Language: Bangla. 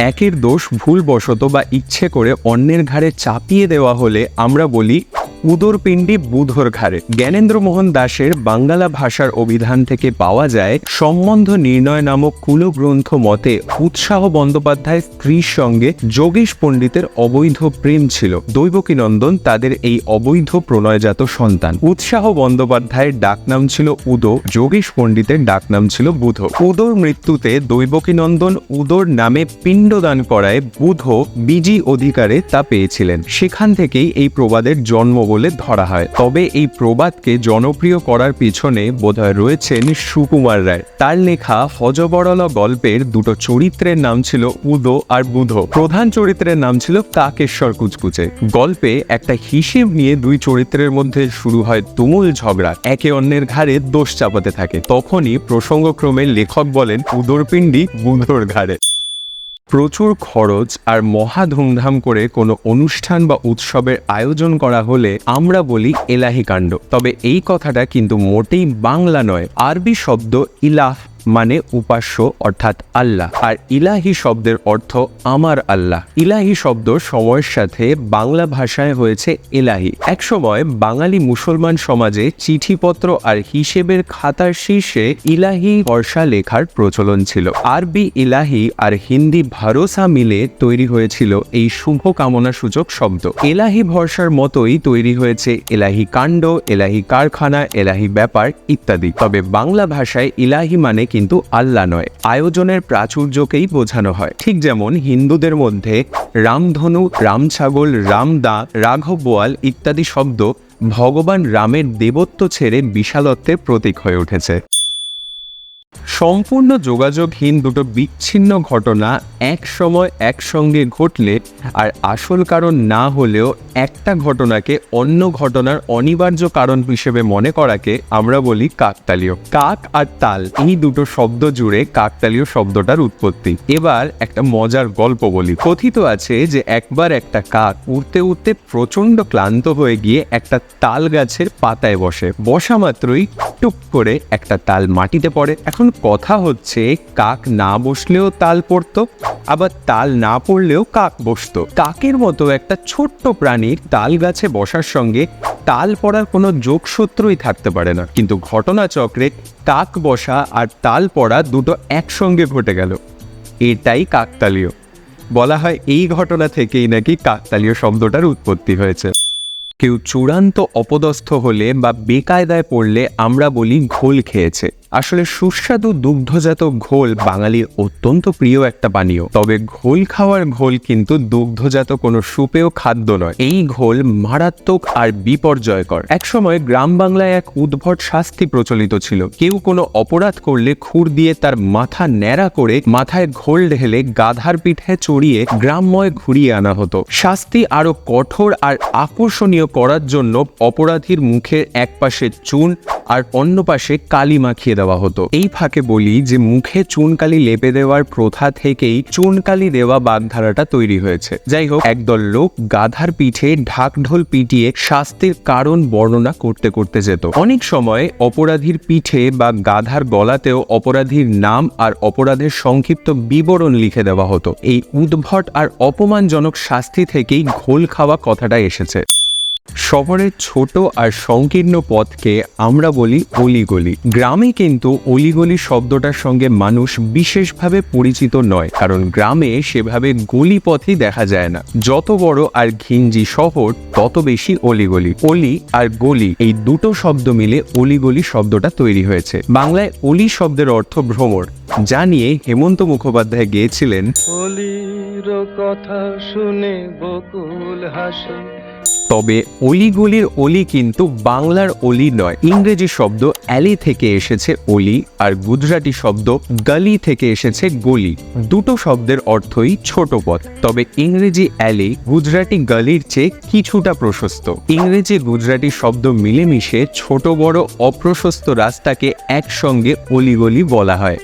একের দোষ ভুলবশত বা ইচ্ছে করে অন্যের ঘাড়ে চাপিয়ে দেওয়া হলে আমরা বলি উদরপিণ্ডি বুধর ঘাড়ে। জ্ঞানেন্দ্র মোহন দাশের বাঙ্গালা ভাষার অভিধান থেকে পাওয়া যায় সম্বন্ধ নির্ণয় নামক কুলগ্রন্থ মতে উৎসাহ বন্দ্যোপাধ্যায় স্ত্রীর সঙ্গে যোগেশ পণ্ডিতের অবৈধ প্রেম ছিল। দৈবকীনন্দন তাদের এই অবৈধ প্রণয়জাত সন্তান। উৎসাহ বন্দ্যোপাধ্যায়ের ডাকনাম ছিল উদো, যোগেশ পণ্ডিতের ডাকনাম ছিল বুধ। উদোর মৃত্যুতে দৈবকীনন্দন উদোর নামে পিণ্ডদান করায় বুধ বিজি অধিকারে তা পেয়েছিলেন। সেখান থেকেই এই প্রবাদের জন্ম বলে ধরা হয়। তবে এই প্রবাদকে জনপ্রিয় করার পিছনে বোধহয় রয়েছেন সুকুমার রায়। তার লেখা হজবরল গল্পের দুটো চরিত্রের নাম ছিল উদো আর বুধ। প্রধান চরিত্রের নাম ছিল কাকেশ্বর কুচকুচে। গল্পে একটা হিসেব নিয়ে দুই চরিত্রের মধ্যে শুরু হয় তুমুল ঝগড়া। একে অন্যের ঘাড়ে দোষ চাপাতে থাকে। তখনই প্রসঙ্গক্রমে লেখক বলেন, উদরপিণ্ডি বুধর ঘাড়ে। প্রচুর খরচ আর মহা ধুমধাম করে কোনো অনুষ্ঠান বা উৎসবের আয়োজন করা হলে আমরা বলি এলাহি কাণ্ড। তবে এই কথাটা কিন্তু মোটেই বাংলা নয়, আরবি শব্দ ইলাহ। মানে উপাস্য অর্থাৎ আল্লাহ। আর ইলাহি শব্দের অর্থ আমার আল্লাহ। ইলাহি শব্দ সময়ের সাথে বাংলা ভাষায় হয়েছে এলাহি। একসময় বাঙালি মুসলমান সমাজে চিঠিপত্র আর হিসেবের খাতার শীর্ষে ইলাহি বর্ষা লেখার প্রচলন ছিল। আরবি ইলাহি আর হিন্দি ভরসা মিলে তৈরি হয়েছিল এই শুভ কামনা সূচক শব্দ। এলাহি ভরসার মতোই তৈরি হয়েছে এলাহি কাণ্ড, এলাহি কারখানা, এলাহি ব্যাপার ইত্যাদি। তবে বাংলা ভাষায় ইলাহি মানে কিন্তু আল্লাহ নয়, আয়োজনের প্রাচুর্যকেই বোঝানো হয়। ঠিক যেমন হিন্দুদের মধ্যে রামধনু, রামছাগল, রামদা, রাঘব বোয়াল ইত্যাদি শব্দ ভগবান রামের দেবত্ব ছেড়ে বিশালত্বের প্রতীক হয়ে উঠেছে। সম্পূর্ণ যোগাযোগহীন দুটো বিচ্ছিন্ন ঘটনা এক সময় একসঙ্গে ঘটলে আর আসল কারণ না হলেও একটা ঘটনাকে অন্য ঘটনার অনিবার্য কারণ হিসেবে মনে করাকে আমরা বলি কাকতালীয়। কাক আর তাল, এই দুটো শব্দ জুড়ে কাকতালীয় শব্দটার উৎপত্তি। এবার একটা মজার গল্প বলি। কথিত আছে যে একবার একটা কাক উড়তে উড়তে প্রচণ্ড ক্লান্ত হয়ে গিয়ে একটা তাল গাছের পাতায় বসে। বসা মাত্রই টুক করে একটা তাল মাটিতে পড়ে। এখন কথা হচ্ছে, কাক না বসলেও তাল পড়তো, আবার তাল না পড়লেও কাক বসতো। কাকের মতো একটা ছোট্ট প্রাণীর তাল গাছে বসার সঙ্গে তাল পড়ার কোনো যোগসূত্রই থাকতে পারে না। কিন্তু ঘটনাচক্রে কাক বসা আর তাল পড়া দুটো একসঙ্গে ঘটে গেল। এটাই কাকতালীয়। বলা হয় এই ঘটনা থেকেই নাকি কাকতালীয় শব্দটার উৎপত্তি হয়েছে। কেউ চূড়ান্ত অপদস্থ হলে বা বেকায়দায় পড়লে আমরা বলি ঘোল খেয়েছে। আসলে সুস্বাদু দুগ্ধজাত ঘোল বাঙালির অত্যন্ত প্রিয় একটা পানীয়। তবে ঘোল খাওয়ার ঘোল কিন্তু দুগ্ধজাত কোনো সুপেয় খাদ্য নয়। এই ঘোল মারাত্মক আর বিপর্যয়কর। একসময় গ্রাম বাংলায় এক উদ্ভট শাস্তি প্রচলিত ছিল। কেউ কোনো অপরাধ করলে খুর দিয়ে তার মাথা ন্যাড়া করে মাথায় ঘোল ঢেলে গাধার পিঠে চড়িয়ে গ্রামময় ঘুরিয়ে আনা হতো। শাস্তি আরও কঠোর আর আকর্ষণীয় করার জন্য অপরাধীর মুখের এক পাশে চুন আর অন্য পাশে কালি মাখিয়ে দেওয়া হতো। এই ফাঁকে বলি যে মুখে চুনকালি লেপে দেওয়ার প্রথা থেকেই চুনকালি দেওয়া বাগধারাটা তৈরি হয়েছে। যাই হোক, একদল লোক গাধার পিঠে ঢাকঢোল পিটিয়ে শাস্তির কারণ বর্ণনা করতে করতে যেত। অনেক সময় অপরাধীর পিঠে বা গাধার গলাতেও অপরাধীর নাম আর অপরাধের সংক্ষিপ্ত বিবরণ লিখে দেওয়া হতো। এই উদ্ভট আর অপমানজনক শাস্তি থেকেই ঘোল খাওয়া কথাটা এসেছে। শহরের ছোট আর সংকীর্ণ পথকে আমরা বলি অলিগলি। গ্রামে কিন্তু অলিগলি শব্দটার সঙ্গে মানুষ বিশেষভাবে পরিচিত নয়, কারণ গ্রামে সেভাবে গলি পথই দেখা যায় না। যত বড় আর ঘিঞ্জি শহর, তত বেশি অলিগলি। অলি আর গলি এই দুটো শব্দ মিলে অলিগলি শব্দটা তৈরি হয়েছে। বাংলায় অলি শব্দের অর্থ ভ্রমর, যা নিয়ে হেমন্ত মুখোপাধ্যায় গিয়েছিলেন। অলির কথা শুনে বকুল হাসে তবে অলিগুলির অলি কিন্তু বাংলার অলি নয়, ইংরেজি শব্দ অ্যালি থেকে এসেছে অলি আর গুজরাটি শব্দ গলি থেকে এসেছে গলি। দুটো শব্দের অর্থই ছোট পথ। তবে ইংরেজি অ্যালি গুজরাটি গলির চেয়ে কিছুটা প্রশস্ত। ইংরেজি গুজরাটি শব্দ মিলেমিশে ছোট বড় অপ্রশস্ত রাস্তাকে একসঙ্গে অলিগলি বলা হয়।